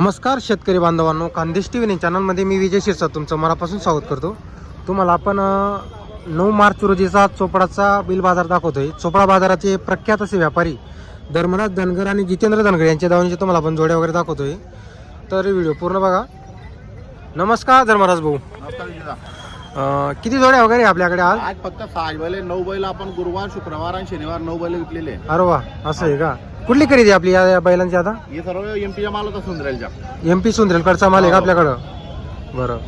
नमस्कार शेतकरी बांधवांनो. खानदेश टी व्ही चॅनलमध्ये मी विजय शिरसाट तुमचं मनापासून स्वागत करतो. तुम्हाला आपण नऊ मार्च रोजीचा चोपडाचा बिल बाजार दाखवतोय. चोपडा बाजाराचे प्रख्यात असे व्यापारी धर्मराज धनगर आणि जितेंद्र धनगर यांच्या दावणीचे तुम्हाला आपण जोड्या वगैरे दाखवतोय. तर व्हिडिओ पूर्ण बघा. नमस्कार धर्मराज भाऊ. अ, किती जोड्या वगैरे आपल्याकडे आज? आज फक्त सहा बैल आहे. नऊ बैल आपण गुरुवार शुक्रवार आणि शनिवार नऊ बैल विकलेले आहे. अरे वा असं आहे का? कुठली खरेदी आपली या या बैलांची आता? हे सर्व एमपीच्या माल होता सुंदरेलच्या. एम पी सुंदरेलकडचा माल आहे का आपल्याकडं? बरं.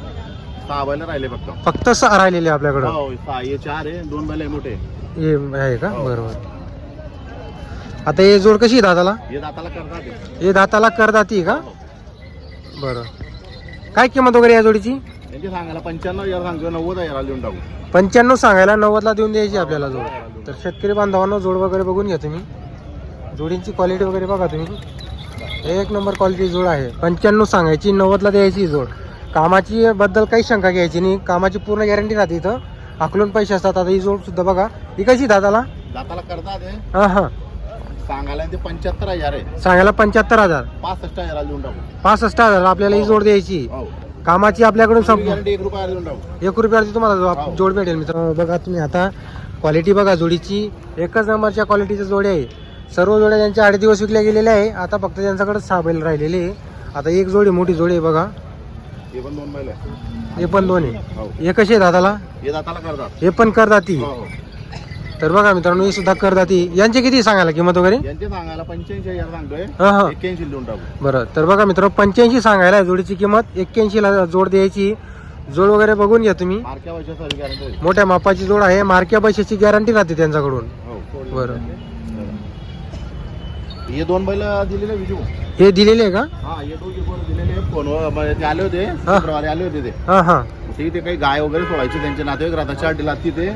सहा बैल राहिले फक्त. फक्त सहा राहिलेले आहे आपल्याकडं? हो सहा. हे चार आहे दोन बैल आहे मोठे. हे आहे का? हो. बरोबर आता हे जोड कशी आहे दादाला हे दाताला करतात हे. हे दाताला करदाती का? हो. बरं. काय किंमत वगैरे या जोडीची? यांची सांगायला पंच्याण्णव हजार सांगतो नव्वद हजार देऊन टाकू. पंच्याण्णव सांगायला नव्वदला देऊन द्यायची आपल्याला जोड. तर शेतकरी बांधवांना जोड वगैरे बघून घ्या तुम्ही. जोडींची क्वालिटी वगैरे बघा तुम्ही. एक नंबर क्वालिटी जोड आहे. पंच्याण्णव सांगायची नव्वदला द्यायची जोड. कामाची बद्दल काही शंका घ्यायची नाही. कामाची पूर्ण गॅरंटी राहते इथं. आकलून पैसे असतात. आता ही जोड सुद्धा बघा. ही कशी दादाला दाताला हे. हां हां. सांगायला ते पंच्याहत्तर हजार आहे. सांगायला पंच्याहत्तर हजार. पासष्ट हजार देऊन टाकू. पासष्ट हजार आपल्याला ही जोड द्यायची. हो. कामाची आपल्याकडून एक रुपया देऊन टाकू. एक रुपयाची तुम्हाला हो. जोड भेटेल मित्र. बघा तुम्ही आता क्वालिटी बघा जोडीची. एकच नंबरच्या क्वालिटीच्या जोड्या आहे. सर्व जोड्या त्यांच्या आठ दिवस विकल्या गेलेल्या आहे. आता फक्त त्यांच्याकडे सहा बैल राहिलेले आहे. आता एक जोडी मोठी जोडी आहे बघा. हे पण दोन बैल आहे हे पण दोन आहे. हो. हे कशी आहे दादाला हे दाताला करतात. हे पण करदाती. हो हो. तर बघा मित्रांनो हे सुद्धा करदाती. यांचे किती सांगायला किंमत वगैरे? यांचे सांगायला पंच्याऐंशी हजार सांगतोय. हा हा. एक्क्याऐंशी देऊन टाकू. बरं. तर बघा मित्र पंच्याऐंशी सांगायला आहे जोडीची किंमत. एक्क्याऐंशीला जोड द्यायची. जोड वगैरे बघून घ्या तुम्ही. मार्क्या वर्षा सर्व गॅरंटी मोठ्या मापाची जोड आहे. मार्क्या पैशाची गॅरंटी राहते त्यांच्याकडून. हो बरं. हे दोन बैल दिलेले विजू. हे दिलेले आहे का? हा हे दोघे बैल दिलेले फोनवर म्हणजे ते आले होते शुक्रवारी आले होते ते. हा हा. ते ते काही गाय वगैरे सोडायचे त्यांचे नातेवाईक राहतात चार दिला तिथे.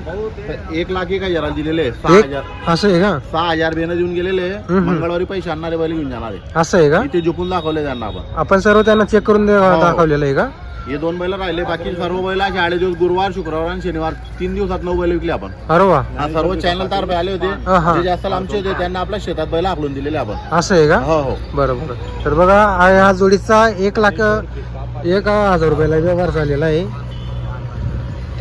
तर एक लाख एक हजाराला दिलेले सहा एक हजार. असं आहे का? सहा हजार बेनं देऊन गेलेले हम्म. मंगळवारी पैसे आणणारे बैल घेऊन जाणार असं आहे का? इथे झुकून दाखवले त्यांना आपण. आपण सर्व त्यांना चेक करून दे- हो. दाखवलेलं आहे का? हे दोन बैल राहिले. बाकी सर्व बैल असे आले दिवस गुरुवार शुक्रवार आणि शनिवार. तीन दिवसात नऊ बैल विकले आपण. अरे वा. हा सर्व चॅनल तर्फे आले होते. हा. जे जास्त आमचे होते त्यांना आपल्या शेतात बैल हाकलून दिलेले आपण. असं आहे का? हो हो. बरं बरं तर बघा हा ह्या जोडीचा एक लाख एक हजार रुपयाला व्यवहार झालेला आहे.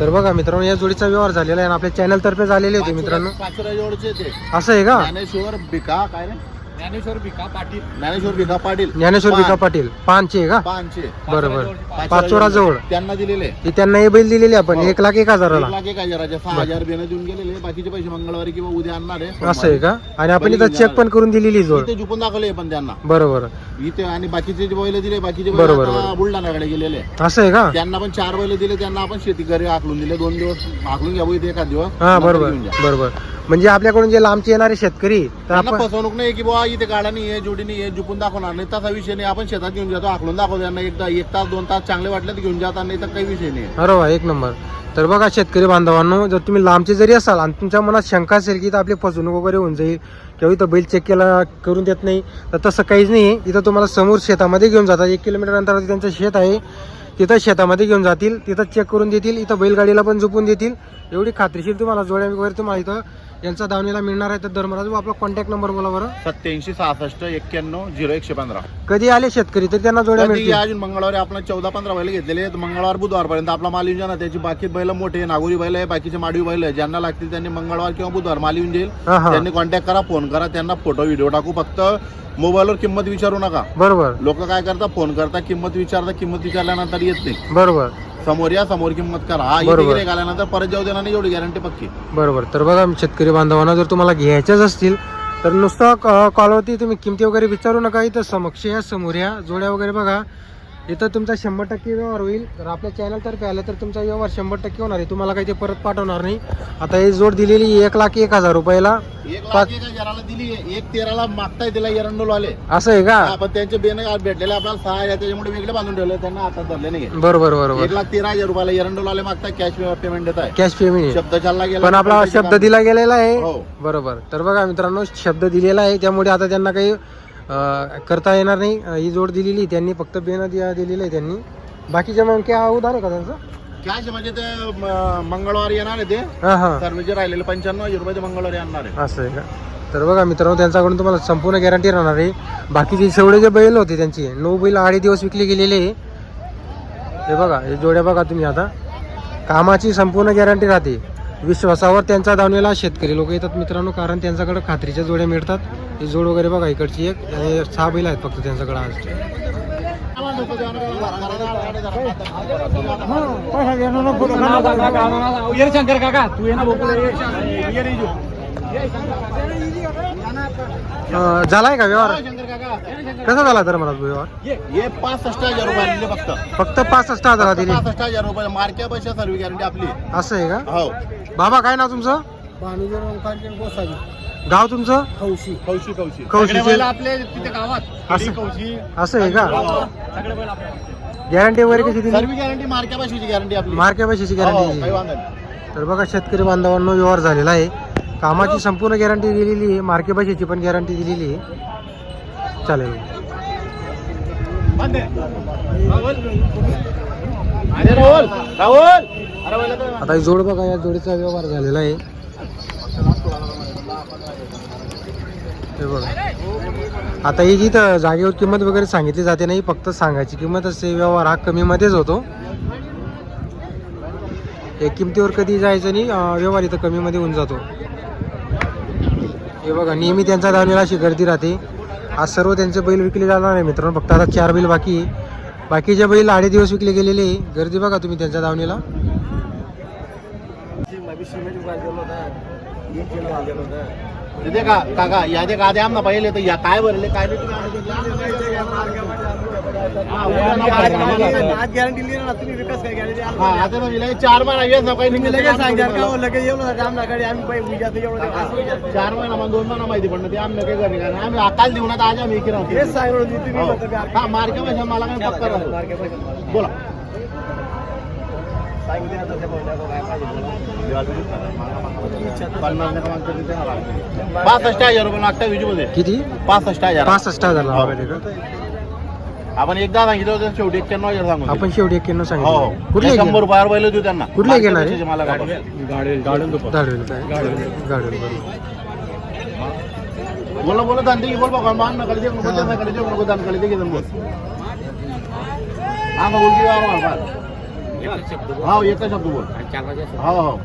तर बघा मित्रांनो या जोडीचा व्यवहार झालेला आहे आणि आपल्या चॅनल तर्फे झालेले होते मित्रांनो. पाचोरा जोडचे ते. असं आहे का? ज्ञानेश्वर बिका काय रे? ज्ञानेश्वर बिका पाटील. ज्ञानेश्वर बिका पाटील. ज्ञानेश्वर पाटील. पानचे आहे का? पाचशे बरं बरं. पाचोरा जवळ. त्यांना दिलेले. ही त्यांना हे बैल दिलेली आपण. एक लाख एक हजाराला. एक लाख एक हजाराचे सहा हजार बेनं देऊन गेलेले. बाकीचे पैसे मंगळवारी किंवा उद्या आणणार आहे. असं आहे का? आणि आपण इथं चेक पण करून दिलेली जोड इथे झुपून दाखवले पण त्यांना. बरं बरं. इथे आणि बाकीचे जे बैल दिले बाकीचे बैल बरोबर, आता बरोबर. बुलढाण्याकडे गेलेले. असं आहे का? त्यांना पण चार बैल दिले त्यांना आपण शेती घरी आखलून दिले. दोन दिवस आखलून घ्यावं इथे एखाद दिवस. हा नंतर बरोबर. घेऊन जा. बरोबर. म्हणजे आपल्याकडून जे लांबचे येणारे शेतकरी तर त्यांना आपण फसवणूक नाही की बुवा इथे गाडा नाही आहे जोडी नाही आहे झुपून दाखवणार नाही. तसा विषय नाही. आपण शेतात घेऊन जातो आखलून दाखवतो त्यांना एकदा एक तास दोन तास चांगले वाटले तर घेऊन जातात नाही तर काही विषय नाही. अरे वा एक नंबर. तर बघा शेतकरी बांधवांनो जर तुम्ही लांबचे जरी असाल आणि तुमच्या मनात शंका असेल की इथं आपली फसवणूक वगैरे होऊन जाईल किंवा इथं बैल चेक केला करून देत नाही तर तसं काहीच नाही. आहे इथं तुम्हाला समोर शेतामध्ये घेऊन जातात. एक किलोमीटर अंतरावरती त्यांचं शेत आहे. तिथं शेतामध्ये घेऊन जातील तिथं चेक करून देतील इथं बैलगाडीला पण झोपून देतील. एवढी खात्रीशीर तुम्हाला जोड्या वगैरे तुम्हाला इथं यांचा दावणीला मिळणार आहे तर धर्मराज आपला कॉन्टॅक्ट नंबर बोला बरं. सत्याऐंशी सहासष्ट एक्क्याण्णव झिरो एकशे पंधरा. कधी आले शेतकरी? तर त्यांना जोड्या मिळतील. अजून मंगळवारी आपण चौदा पंधरा बैल घेतलेले आहेत. मंगळवार बुधवारपर्यंत आपला माल येऊन जाणार. त्याची बाकी बैल मोठे नागोरी बैल आहे बाकीचे माडवी बैल आहे ज्यांना लागतील त्यांनी मंगळवार किंवा बुधवार माल येऊन जाईल त्यांनी कॉन्टॅक्ट करा फोन करा. त्यांना फोटो व्हिडिओ टाकू. फक्त मोबाईलवर किंमत विचारू नका. बरोबर. लोक काय करतात? फोन करता किंमत विचारता किंमत विचारल्यानंतर येत नाही. बरोबर. समोर या समोर किंमत करा. हा इथे बरोबर. गिऱ्हाईक आल्यानंतर परत जाऊ देणार नाही एवढी गॅरंटी पक्की. बरोबर. तर बघा शेतकरी बांधवांना जर तुम्हाला घ्यायच्याच असतील तर नुसतं कॉलवरती तुम्ही किमती वगैरे विचारू नका. इथं समक्ष या समोर या. जोड्या वगैरे बघा. इथं तुमचा शंभर टक्के व्यवहार होईल. जर आपल्या चॅनलतर्फे आलं तर तुमचा व्यवहार शंभर टक्के होणार आहे. तुम्हाला काही ते परत पाठवणार नाही. आता ही जोड दिलेली एक लाख एक हजार रुपयाला. एक लाख एक दिली तेराला मागताय तिला एरंडोल आले असं आहे का? आपण त्यांचे बेन भेटलेले आपल्याला सहा हजार त्याच्यामुळे वेगळे बांधून ठेवले. त्यांना हातात धरले नाही बरोबर बरोबर एक लाख तेरा हजार रुपयाला एरंडोल आले मागताय कॅश पेमेंट देत आहे कॅश पेमेंट शब्द चालला गेला. पण आपला शब्द दिला गेलेला आहे. हो. बरोबर. तर बघा मित्रांनो शब्द दिलेला आहे. त्यामुळे आता त्यांना काही करता येणार नाही. ही जोड दिलेली त्यांनी फक्त बेन दिलेलं आहे त्यांनी. बाकीच्या मग काय आहे का त्यांचं? कॅश म्हणजे ते म- मंगळवारी येणार आहे ते. हा हा. सर्व जे राहिलेले पंच्याण्णव हजार रुपये ते मंगळवारी आणणार आहे. असं आहे का? तर बघा मित्रांनो त्यांच्याकडून तुम्हाला संपूर्ण गॅरंटी राहणार आहे. बाकीचे शेवडे जे बैल होते त्यांची नऊ बैल आडे दिवस विकले गेलेले आहे. हे बघा हे जोड्या बघा तुम्ही आता. कामाची संपूर्ण गॅरंटी राहते. विश्वासावर त्यांचा दावणीला शेतकरी लोक येतात मित्रांनो कारण त्यांच्याकडे खात्रीच्या जोड्या मिळतात. ही जोड वगैरे बघा इकडची एक आणि सहा बैल आहेत फक्त त्यांच्याकडे आज. शंकर काका तू ये ना झालाय का व्यवहार? कसा झाला तर मला व्यवहार? हे पासष्ट हजार रुपये दिले फक्त. फक्त पासष्ट हजार दिली. पासष्ट हजार रुपये मार्क्या पैशा सर्व गॅरंटी आपली. असं आहे का? हो. बाबा काय नाव तुमचं? गाव तुमचं? कौशी. कौशी कौशीचे- सगळे बैल आपले तिथे गावात. असं- कौशी. असं आहे का? गॅरंटी वगैरे कशी दिली? सर्व गॅरंटी मार्क्या पैशाची गॅरंटी आपली. मार्के पैशाची हो, गॅरंटी नाही. तर बघा शेतकरी बांधवांनो व्यवहार झालेला आहे. कामाची संपूर्ण गॅरंटी दिलेली आहे. मार्के पैशाची पण गॅरंटी दिलेली आहे. चालेल. आता जोड बघा या जोडीचा व्यवहार झालेला आहे. हे बघा. आता ही जिथं जागेवर किंमत वगैरे सांगितली जाते नाही फक्त सांगायची किंमत असते व्यवहार हा कमीमध्येच होतो. हे किमतीवर कधी जायचं नाही व्यवहार इथं कमीमध्ये होऊन जातो. हे बघा नेहमी त्यांचा दावणीला अशी गर्दी राहते. आज सर्व त्यांचे बैल विकले जाणार आहे मित्रांनो. फक्त आता चार बैल बाकी बाकीचे बैल आडे दिवस विकले गेलेले आहे. गर्दी बघा तुम्ही त्यांच्या दावणीला काका या ते का आमना पहिले तर या काय भरले? काय नाही तुम्ही हा, उद्या ना बाहेर कामाला. आज गॅरंटी लिहिली ना तुम्ही विकास काय गॅरंटी हा, आता चार महिना येस ना काही तुम्ही नाही लगेच सांगाल का हो, लगेच येऊ नका आमना गाडी आम्ही एवढं ते असं विचारतो. चार महिना मग दोन महिना माहिती पडलं ते आम्ही काही घरी नाही आम्ही आकाल देऊ ना तर आज आम्ही सांगणार होती तुम्ही हो. हा मार्के पैसा मला काय पक्का राहतो. मार्के पैसे. बोला. सांगितलं आता त्या भाऊला काय पाहिजे पन्नास नका मागतो तिथे हा लागतो. पासष्ट हजार रुपये विजूमध्ये. किती? पासष्ट हजार. पासष्ट हजार का? आपण एकदा सांगितलं होतं शेवटी एक्क्याण्णव हजार सांगू आपण शेवटी एक्क्याण्णव हो. सांगितलं कुठले शंभर रुपयावर बैल देऊ त्यांना. कुठले घेणार आहे? मला गाडी गाडवेल काय गाडवेल बरोबर बोला बोला दांडी बोल बघा मान नका दे नको त्यांना कडे नको दानकडे दे घेऊन बोल. हा मग बोलकी हा मार मार हा एकच शब्द बोल. हो हो.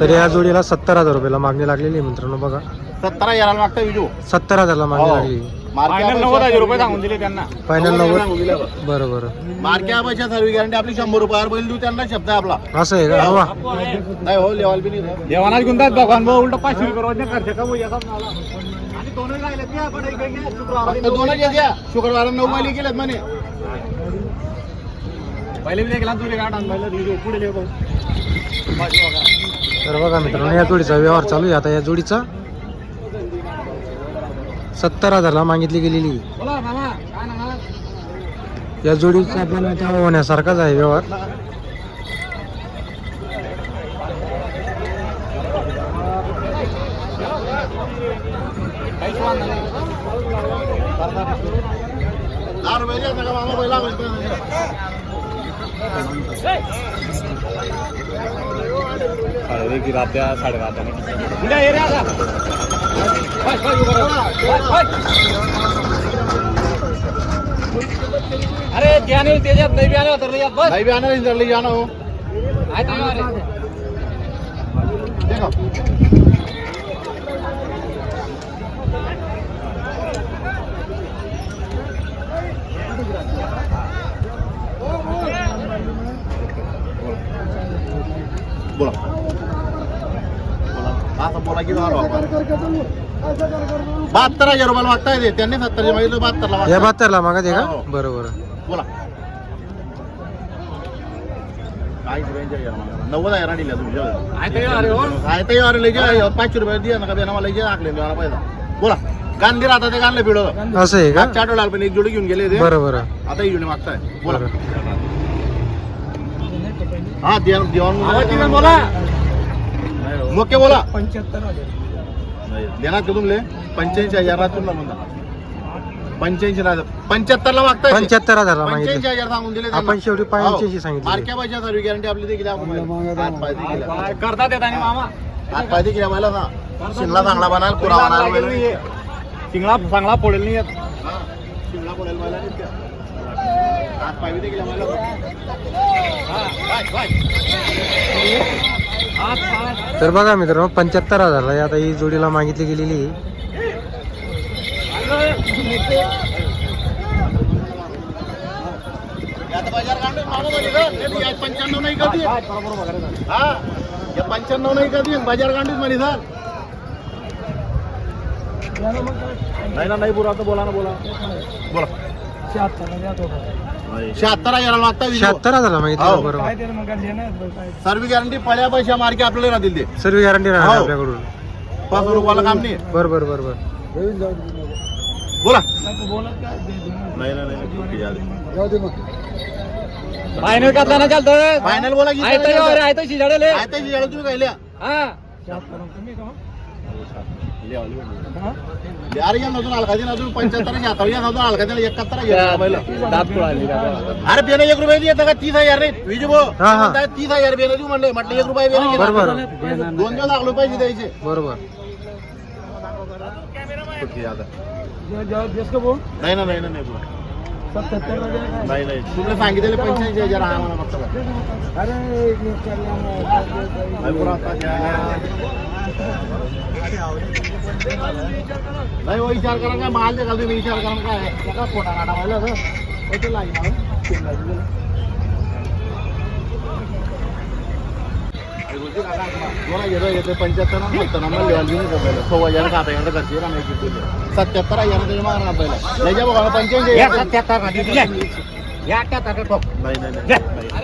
तर या जोडीला सत्तर हजार रुपयाला मागणी लागलेली आहे मित्रांनो बघा. सत्तर हजाराला मागता विजू. सत्तर हजारला मागणी हो. लागली. मार्क्या नव्वद हजार रुपये सांगून दिले त्यांना. फायनल नव्वद दिले बरं. बरं बरं. मार्क्या पैशा सर्व गॅरंटी आपली शंभर रुपयावर बैल देऊ त्यांना शब्द आहे आपला. असं आहे का? हवा. नाही हो लेवाल बी नाही देवानाच गुंतात भगवान भाऊ उलट पाचशे रुपये रोज खर्च मला. आणि दोनही राहिलेत ना, आपण इकडे घ्या, शुक्रवारी फक्त दोनच येत या शुक्रवार नऊ बैल गेलेत म्हणे. पहिले बी देखला तुझे गाठ आण पहिले तुझे पुढे ले भाऊ तर बघा मित्रांनो या जोडीचा व्यवहार चालू आहे. आता या जोडीचा सत्तर हजारला मागितली गेलेली. या जोडीचा आपल्याला आता होण्यासारखाच आहे व्यवहार. काहीच अरे त्याने त्याच्यात नाही बी आलं तर बस. नाही बी आणा इंदरली जाणं हो. बोला. आता बोला की बहात्तर हजार रुपयाला मागताय त्यांनी सत्तरचे मागितलं बहात्तरला या. बहात्तरला मागत आहे हो. का? बरं बरं बोला. काहीच रेंज आहे यार मला. नव्वद तुमच्या आहे हो. काय ते यार लय जे पाचशे रुपये द्या नका बेना मला जे आखले मला पैसा. बोला. गांधी राहता ते गाणलं पिढ. असं आहे का? चार पण एक जोडी घेऊन गेले ते. बरं बरं आता ही जोडी मागताय. बोला. बरं हा देवान बोला. मोके बोला. पंच्याहत्तर देणार का तुमले पंच्याऐंशी हजारात तुम्हाला म्हणता. पंच्याऐंशी पंच्याहत्तर ला मागताय पंच्याहत्तर हजारला पंच्याऐंशी हजार सांगून दिले. आपण शेवटी हो. पंच्याऐंशी सांगितले. मार्क्या सर्व गॅरंटी आपली देखील. करतात येत आणि मामा. हात पाय देखील आहे मला ना शिंगला चांगला बनाल पुरा बनाल चांगला पडेल नाही येत. हा, शिंगला पडेल मला नाही त्या. बी देखील मला. तर बघा मित्रांनो पंच्याहत्तर हजारला आता ही जोडीला मागितली गेलेली पंच्याण्णव नाही कधी हा पंच्याण्णव नाही कधी बाजार काढून म्हणे सर नाही ना नाही बोला आता बोला ना बोला. बोला. शहात्तर हजार मागता शहात्तर हजारला मागितली हो. बरोबर. सर्व गॅरंटी पळ्या पैशा मार्के आपल्याला राहतील ते सर्व गॅरंटी राहणार हो. आपल्याकडून. पाच रुपयाला काम नाही. बरोबर बरोबर बोला. नाही नाही नाही फायनल करताना चालतं फायनल बोला की आयतं यावर, आयतं शिजाडेले. आयतं शिजाडे तुम्ही काय लिहा हा. अरे या नजून अलका दिन अजून पंच्याहत्तर शहात्तर या नजून एकाहत्तर का? अरे बेन एक रुपये येतं का? तीस हजार रे. विजू भाऊ हा, हा. तीस हजार बेन देऊ म्हणले. म्हटलं एक रुपये बेन बरोबर. दोन दिवस लागलो पैसे द्यायचे. बरोबर. नाही ना नाही ना नाही. बुवा. नाही नाही. तुम्ही सांगितले पंच्याऐंशी हजार फक्त. घ्या. नाही हो, विचार करा काय माल तुम्ही विचार करा काय काटा असं. लागेल घेतो येते पंच्याहत्तर. सव्वा हजार घरचे. सत्याहत्तर हजार त्याच्या मागणार पहिला. पंच्याऐंशी. सत्याहत्तर नाही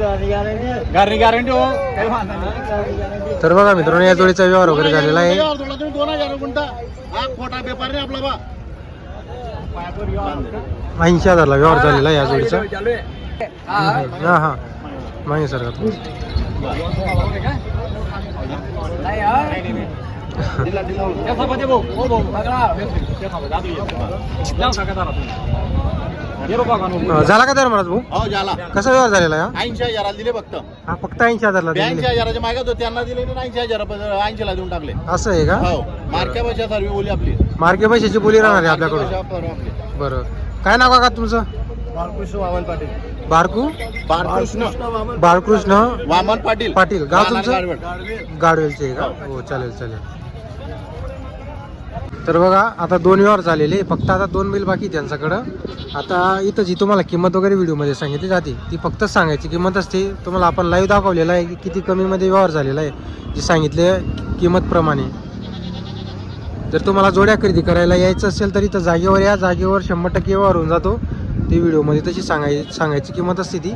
या. गॅरंटी हो. काही वांधा नाही. तर बघा मित्रांनो या जोडीचा व्यवहार वगैरे झालेला आहे. दोन हजार गुंठा. हा खोटा पेपर नाही आपला बा. ऐंशी हजारला व्यवहार झालेला आहे या जोडीचा. हा. हा हा. मागे सर नाही, झाला का तर महाराज भाऊ? हो झाला. कसा व्यवहार झालेला ऐंशी हजाराला दिले फक्त. हा फक्त ऐंशी हजारला दिलेले हजाराचे मागत होते त्यांना दिले ऐंशी हजार ऐंशी ला देऊन टाकले. असं आहे का? हो मार्क्या पैशा सर्व बोली आपली. मार्के पैशाची बोली राहणार आहे आपल्याकडून. बरं. काय नाव काका तुमचं? बाळकृष्ण वामन पाटील. बारकू बाळकृष्ण. बाळकृष्ण वामन पाटील. पाटील. गाव तुमचं? गाडवेलचे आहे का? हो चालेल चालेल. तर बघा आता दोन व्यवहार झालेले फक्त आता दोन बिल बाकी त्यांच्याकडं. आता इथं जी तुम्हाला किंमत वगैरे व्हिडिओमध्ये सांगितली जाते ती फक्त सांगायची किंमत असते तुम्हाला आपण लाईव्ह दाखवलेलं आहे की किती कमीमध्ये व्यवहार झालेला आहे जी सांगितले किंमतप्रमाणे जर तुम्हाला जोड्या खरेदी करायला यायचं असेल तर इथं जागेवर या जागेवर शंभर टक्के व्यवहार होऊन जातो. ती व्हिडिओमध्ये तशी सांगाय सांगायची किंमत असते ती.